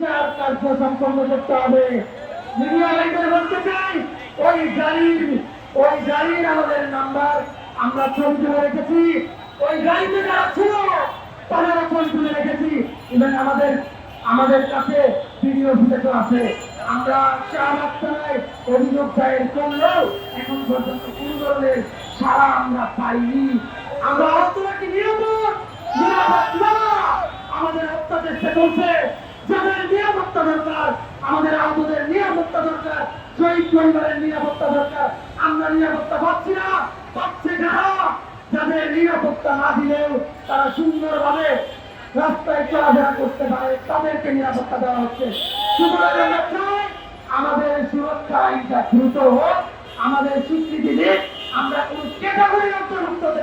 বিচার কার্য সম্পন্ন করতে হবে। বলতে চাই, ওই গাড়ির ওই গাড়ির আমাদের নাম্বার আমরা ছবি তুলে রেখেছি। ওই গাড়িতে যারা ছিল, তাদেরও ছবি তুলে রেখেছি। ইভেন আমাদের আমাদের কাছে ভিডিও ফুটেজও আছে। আমরা শাহবাগ থানায় অভিযোগ দায়ের করলেও এখন পর্যন্ত কোন ধরনের সারা আমরা পাইনি। আমরা আত্মনাকে নিরাপদ নিরাপদ না। আমাদের হত্যা চেষ্টা করছে যাদের নিরাপত্তা দরকার, আমাদের আহতদের নিরাপত্তা দরকার, শহীদ পরিবারের নিরাপত্তা দরকার। আমরা নিরাপত্তা পাচ্ছি না, পাচ্ছে যারা যাদের নিরাপত্তা না দিলেও তারা সুন্দরভাবে রাস্তায় চলাফেরা করতে পারে, তাদেরকে নিরাপত্তা দেওয়া হচ্ছে। সুতরাং আমাদের সুরক্ষা আইনটা দ্রুত হোক, আমাদের স্বীকৃতি দিক, আমরা কোন ক্যাটাগরি অন্তর্ভুক্ত হতে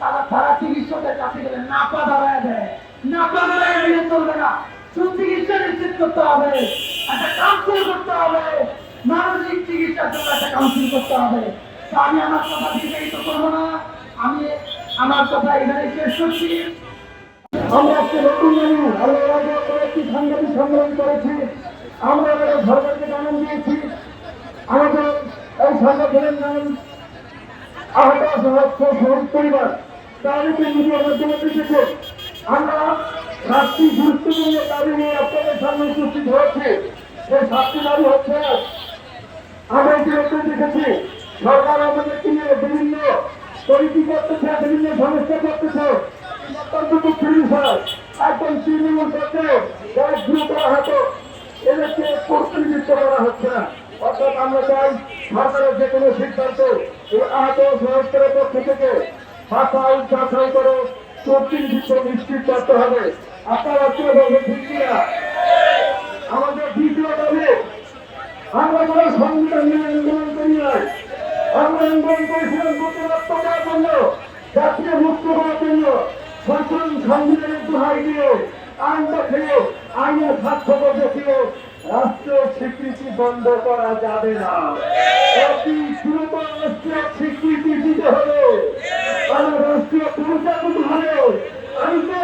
তারা তারা চিকিৎসকের কাছে গেলে নাপা দাঁড়ায় দেয়। নাপা দাঁড়ায় দিলে চলবে না। সুচিকিৎসা নিশ্চিত করতে হবে। একটা কাউন্সিল করতে হবে। মানসিক চিকিৎসার জন্য একটা কাউন্সিল করতে হবে। আমি আমার কথা দীর্ঘায়িত করব না। আমি আমার কথা এখানে শেষ করছি। আমরা আজকে নতুন জানি আগে কয়েকটি সাংবাদিক সম্মেলন করেছি। আমরা আমাদের সরকারকে জানান দিয়েছি। আমাদের এই সংগঠনের নাম আহত সহস্র শহীদ পরিবার। মিডিয়ার মাধ্যমে এসেছে আমরা সাতটি গুরুত্বপূর্ণ দাবি নিয়ে আপনাদের সামনে উপস্থিত হয়েছে। সেই সাতটি দাবি হচ্ছে আমরা ইতিমধ্যে দেখেছি, সরকার আমাদেরকে নিয়ে বিভিন্ন পরিধি করতেছে বিভিন্ন সমস্যা করতেছে অত্যন্ত দুঃখের বিষয়। একদম তৃণমূল করতে যারা দ্রুত করা হচ্ছে না। অর্থাৎ আমরা চাই সরকারের যে কোনো সিদ্ধান্ত আহত সহস্রের পক্ষ থেকে করে প্রতিনিধিত্ব নিশ্চিত হবে। আমাদের দ্বিতীয় দাবি, আমরা মুক্ত করার জন্য। নতুন সংবিধানের দোহাই দিয়ে আইনের স্বার্থক দেখিয়ে স্বীকৃতি বন্ধ করা যাবে না। অতি দ্রুত রাষ্ট্রীয় স্বীকৃতি দিতে হবে। রাষ্ট্রীয় দিতে হবে আমি তো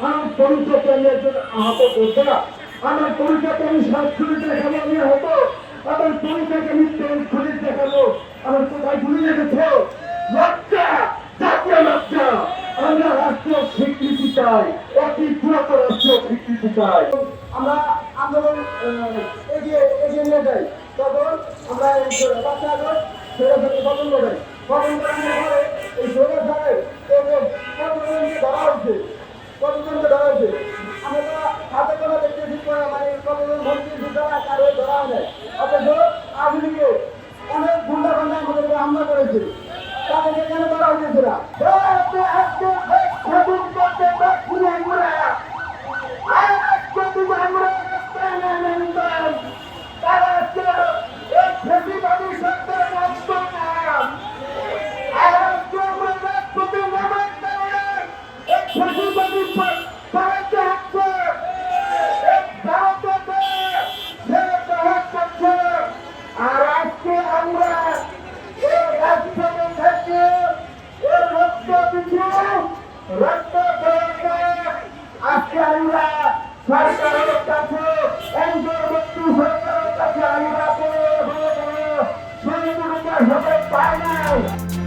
আমার পরিচয় কেন্দ্রের জন্য আহত করছে না আমার পরিচয়কে হতো আমার পরিচয়কে আমি খুলে দেখাবো আমার কোথায় ভুলে রেখেছ লজ্জা জাতীয় লজ্জা আমরা রাষ্ট্রীয় স্বীকৃতি চাই অতি দ্রুত রাষ্ট্রীয় চাই আমরা আন্দোলন এগিয়ে এগিয়ে নিয়ে যাই তখন আমরা বাচ্চা আগস্ট থেকে পছন্দ করি পছন্দ কতজনকে ধরা হয়েছে। আমরা তো হাতে করে দেখতেছি মানে কতজন মন্ত্রী সুতরা কারও ধরা হয় অথচ আওয়ামী লীগে অনেক গুন্ডা গুন্ডা আমাদের উপরে হামলা করেছে। তাদেরকে কেন ধরা হয়েছে না সরকারের কাছে অন্তর্বর্তী সরকারের কাছে আমরা কোনো সরকার হতে পায় নাই